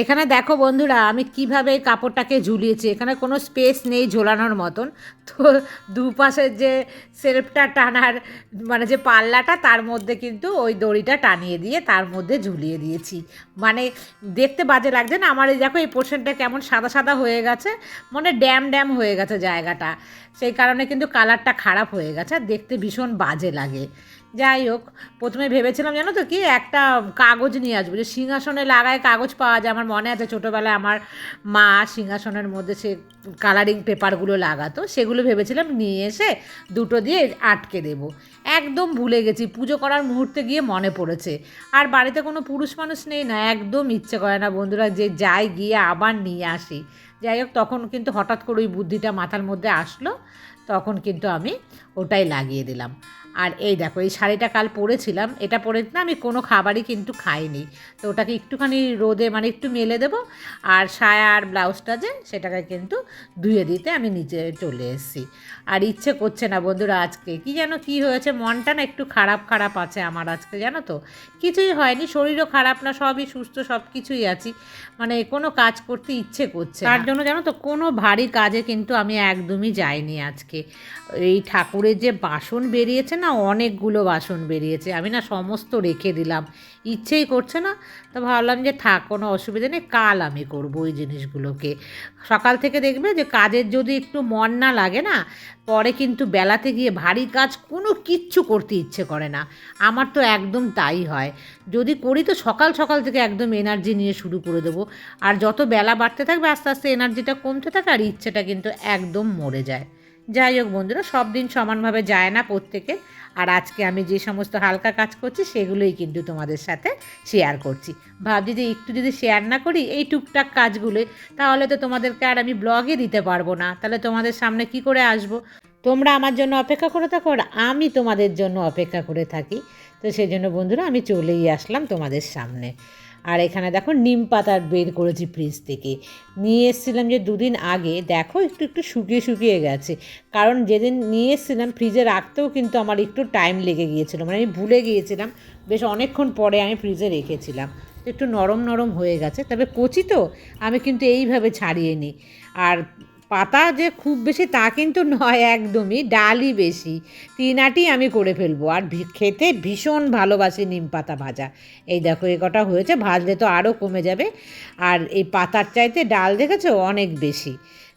এখানে দেখো বন্ধুরা, আমি কীভাবে কাপড়টাকে ঝুলিয়েছি। এখানে কোনো স্পেস নেই ঝোলানোর মতন। তো দুপাশের যে সেলফটা টানার মানে যে পাল্লাটা, তার মধ্যে কিন্তু ওই দড়িটা টানিয়ে দিয়ে তার মধ্যে ঝুলিয়ে দিয়েছি। মানে দেখতে বাজে লাগছে না? আমার এই দেখো এই পোর্শনটা কেমন সাদা সাদা হয়ে গেছে মানে ড্যাম ড্যাম হয়ে গেছে জায়গাটা। সেই কারণে কিন্তু কালারটা খারাপ হয়ে গেছে, আর দেখতে ভীষণ বাজে লাগে। যাই হোক, প্রথমে ভেবেছিলাম জানো তো কি, একটা কাগজ নিয়ে আসব। যে সিংহাসনে লাগায় কাগজ পাওয়া যায়, আমার মনে আছে ছোটোবেলায় আমার মা সিংহাসনের মধ্যে সে কালারিং পেপারগুলো লাগাতো? সেগুলো ভেবেছিলাম নিয়ে এসে দুটো দিয়ে আটকে দেব। একদম ভুলে গেছি, পুজো করার মুহূর্তে গিয়ে মনে পড়েছে। আর বাড়িতে কোনো পুরুষ মানুষ নেই না, একদম ইচ্ছে করে না বন্ধুরা যে যাই গিয়ে আবার নিয়ে আসি। যাই হোক, তখন কিন্তু হঠাৎ করে ওই বুদ্ধিটা মাথার মধ্যে আসলো, তখন কিন্তু আমি ওটাই লাগিয়ে দিলাম। আর এই দেখো, এই শাড়িটা কাল পরেছিলাম, এটা পরে না আমি কোনো খাবারই কিন্তু খাইনি। তো ওটাকে একটুখানি রোদে মানে একটু মেলে দেবো, আর সায়া আর ব্লাউজটা যে সেটাকে কিন্তু ধুয়ে দিতে আমি নিচে চলে এসেছি। আর ইচ্ছে করছে না বন্ধুরা আজকে, কি যেন কি হয়েছে, মনটা না একটু খারাপ খারাপ আছে আমার আজকে, জানো তো? কিছুই হয়নি, শরীরও খারাপ না, সবই সুস্থ সব কিছুই আছি। মানে কোনো কাজ করতে ইচ্ছে করছে তার জন্য জানো তো, কোনো ভারী কাজে কিন্তু আমি একদমই যাইনি আজকে। এই ঠাকুরের যে বাসন বেরিয়েছে না অনেকগুলো বাসন বেরিয়েছে। আমি না সমস্ত রেখে দিলাম। ইচ্ছেই করছে না। তো ভাবলাম যে থাক, কোনো অসুবিধা নেই, কাল আমি করব ওই জিনিসগুলোকে। সকাল থেকে দেখবে যে কাজের যদি একটু মন না লাগে না, পরে কিন্তু বেলাতে গিয়ে ভারী কাজ কোনো কিচ্ছু করতে ইচ্ছে করে না। আমার তো একদম তাই হয়। যদি করি তো সকাল সকাল থেকে একদম এনার্জি নিয়ে শুরু করে দেবো। আর যত বেলা বাড়তে থাকবে, আস্তে আস্তে এনার্জিটা কমতে থাকে আর ইচ্ছেটা কিন্তু একদম মরে যায়। যাই হোক বন্ধুরা, সব দিন সমানভাবে যায় না প্রত্যেকে। আর আজকে আমি যে সমস্ত হালকা কাজ করছি, সেগুলোই কিন্তু তোমাদের সাথে শেয়ার করছি। ভাবছি যে একটু যদি শেয়ার না করি, এই টুকটাক কাজগুলোই, তাহলে তো তোমাদেরকে আর আমি ব্লগে দিতে পারব না। তাহলে তোমাদের সামনে কি করে আসব? তোমরা আমার জন্য অপেক্ষা করে থাকো, আর আমি তোমাদের জন্য অপেক্ষা করে থাকি। তো সেই জন্য বন্ধুরা, আমি চলেই আসলাম তোমাদের সামনে। আর এখানে দেখো নিম পাতার বের করেছি ফ্রিজ থেকে। নিয়ে এসেছিলাম যে দুদিন আগে, দেখো একটু একটু শুকিয়ে শুকিয়ে গেছে। কারণ যেদিন নিয়ে এসেছিলাম ফ্রিজে রাখতেও কিন্তু আমার একটু টাইম লেগে গিয়েছিল। মানে আমি ভুলে গিয়েছিলাম, বেশ অনেকক্ষণ পরে আমি ফ্রিজে রেখেছিলাম। একটু নরম নরম হয়ে গেছে, তবে কচি তো, আমি কিন্তু এইভাবে ছাড়িয়ে নিই। আর পাতা যে খুব বেশি তা কিন্তু নয়, একদমই ডালই বেশি। তিন আটি আমি করে ফেলব। আর খেতে ভীষণ ভালোবাসি নিম পাতা ভাজা। এই দেখো, এ কটা হয়েছে, ভাজলে তো আরও কমে যাবে। আর এই পাতার চাইতে ডাল দেখেছ? অনেক বেশি।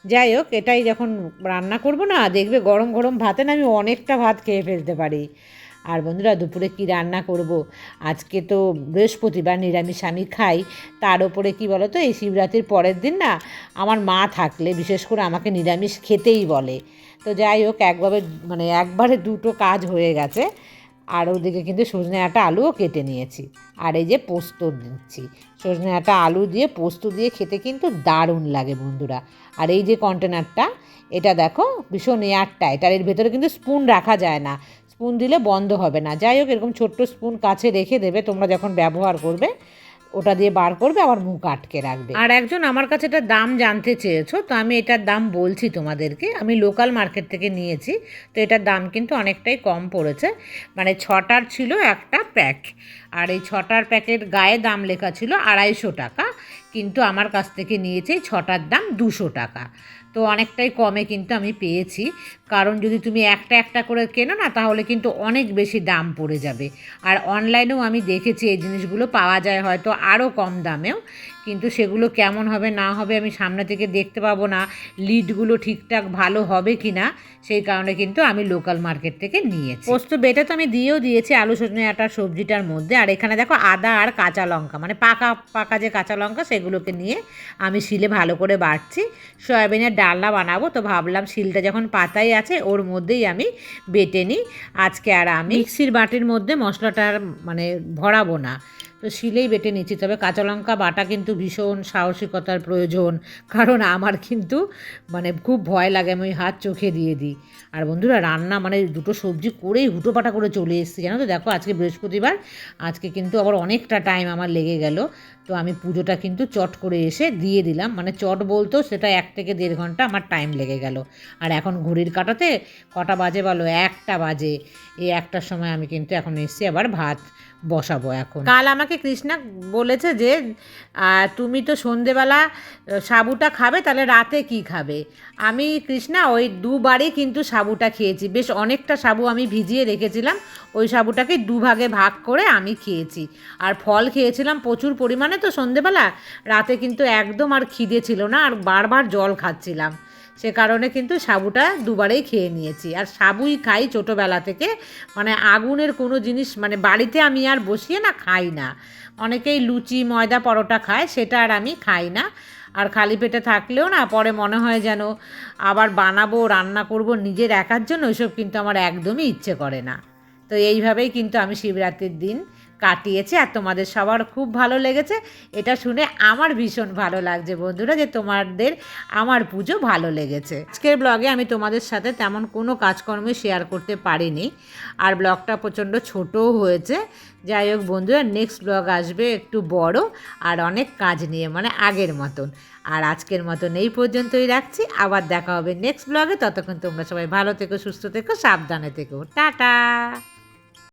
যাই হোক, এটাই যখন রান্না করব না, দেখবে গরম গরম ভাতে না আমি অনেকটা ভাত খেয়ে ফেলতে পারি। আর বন্ধুরা, দুপুরে কি রান্না করব? আজকে তো বৃহস্পতিবার, নিরামিষ আমি খাই। তার ওপরে কি বলো তো এই শিবরাত্রির পরের দিন না আমার মা থাকলে, বিশেষ করে আমাকে নিরামিষ খেতেই বলে। তো যাই হোক, একভাবে মানে একবারে দুটো কাজ হয়ে গেছে। আর ওদিকে কিন্তু সজনে আটা আলুও কেটে নিয়েছি। আর এই যে পোস্ত দিচ্ছি। সজনে আটা আলু দিয়ে, পোস্ত দিয়ে খেতে কিন্তু দারুণ লাগে বন্ধুরা। আর এই যে কন্টেনারটা, এটা দেখো, ভীষণ এয়ারটা এটার এর ভেতরে কিন্তু স্পুন রাখা যায় না। স্পুন দিলে বন্ধ হবে না। যাই হোক, এরকম ছোট্ট স্পুন কাছে রেখে দেবে, তোমরা যখন ব্যবহার করবে, ওটা দিয়ে বার করবে, আবার মুখ আটকে রাখবে। আর একজন আমার কাছে এটার দাম জানতে চেয়েছো, তো আমি এটার দাম বলছি তোমাদেরকে। আমি লোকাল মার্কেট থেকে নিয়েছি, তো এটার দাম কিন্তু অনেকটাই কম পড়েছে। মানে ছটার ছিল একটা প্যাক আর এই ছটার প্যাকের গায়ে দাম লেখা ছিল আড়াইশো টাকা। কিন্তু আমার কাছ থেকে নিয়েছে ছটার দাম দুশো টাকা। তো অনেকটাই কমে কিন্তু আমি পেয়েছি। কারণ যদি তুমি একটা একটা করে কেনো না, তাহলে কিন্তু অনেক বেশি দাম পড়ে যাবে। আর অনলাইনেও আমি দেখেছি এই জিনিসগুলো পাওয়া যায় হয়তো আরও কম দামেও। কিন্তু সেগুলো কেমন হবে না হবে আমি সামনে থেকে দেখতে পাবো না লিডগুলো ঠিকঠাক ভালো হবে কি না সেই কারণে কিন্তু আমি লোকাল মার্কেট থেকে নিয়েছি। পোস্ত বেটা তো আমি দিয়েও দিয়েছি আলু সজনে আটা সবজিটার মধ্যে। আর এখানে দেখো আদা আর কাঁচা লঙ্কা মানে পাকা পাকা যে কাঁচা লঙ্কা সেগুলোকে নিয়ে আমি শিলে ভালো করে বাটছি। সয়াবিনের ডালনা বানাবো তো ভাবলাম শিলটা যখন পাতাই আছে ওর মধ্যেই আমি বেটে নিই। আজকে আর আমি মিক্সির বাটির মধ্যে মশলাটা আর মানে ভরাবো না। তো শিলেই বেটে নিচ্ছি। তবে কাঁচা লঙ্কা বাটা কিন্তু ভীষণ সাহসিকতার প্রয়োজন। কারণ আমার কিন্তু মানে খুব ভয় লাগে, আমি ওই হাত চোখে দিয়ে দিই। আর বন্ধুরা, রান্না মানে দুটো সবজি করেই হুটোপাটা করে চলে এসেছি। জানো তো, দেখো আজকে বৃহস্পতিবার, আজকে কিন্তু আবার অনেকটা টাইম আমার লেগে গেল। তো আমি পুজোটা কিন্তু চট করে এসে দিয়ে দিলাম। মানে চট বলতেও সেটা এক থেকে দেড় ঘণ্টা আমার টাইম লেগে গেল। আর এখন ঘড়ির কাটাতে কটা বাজে বলো? একটা বাজে। এই একটার সময় আমি কিন্তু এখন এসছি আবার ভাত বসাবো এখন। কাল আমাকে কৃষ্ণা বলেছে যে তুমি তো সন্ধেবেলা সাবুটা খাবে, তাহলে রাতে কি খাবে? আমি, কৃষ্ণা, ওই দুবারই কিন্তু সাবুটা খেয়েছি। বেশ অনেকটা সাবু আমি ভিজিয়ে রেখেছিলাম, ওই সাবুটাকে দুভাগে ভাগ করে আমি খেয়েছি। আর ফল খেয়েছিলাম প্রচুর পরিমাণে, তো সন্ধেবেলা রাতে কিন্তু একদম আর খিদে ছিল না, আর বারবার জল খাচ্ছিলাম। সে কারণে কিন্তু সাবুটা দুবারেই খেয়ে নিয়েছি। আর সাবুই খাই ছোটোবেলা থেকে। মানে আগুনের কোনো জিনিস মানে বাড়িতে আমি আর বসিয়ে না, খাই না। অনেকেই লুচি, ময়দা, পরোটা খায়, সেটা আর আমি খাই না। আর খালি পেটে থাকলেও না, পরে মনে হয় যেন আবার বানাবো, রান্না করব, নিজের একার জন্য, ওইসব কিন্তু আমার একদমই ইচ্ছে করে না। তো এইভাবেই কিন্তু আমি শিবরাত্রির দিন কাটিয়েছি আর তোমাদের সবার খুব ভালো লেগেছে। এটা শুনে আমার ভীষণ ভালো লাগছে বন্ধুরা যে তোমাদের আমার পুজো ভালো লেগেছে। আজকের ব্লগে আমি তোমাদের সাথে তেমন কোনো কাজকর্মে শেয়ার করতে পারিনি। আর ব্লগটা প্রচণ্ড ছোটও হয়েছে। যাই হোক বন্ধুরা নেক্সট ব্লগ আসবে একটু বড় আর অনেক কাজ নিয়ে মানে আগের মতন। আর আজকের মতন এই পর্যন্তই রাখছি। আবার দেখা হবে নেক্সট ব্লগে ততক্ষণ তোমরা সবাই ভালো থেকো, সুস্থ থেকো, সাবধানে থেকো। টাটা!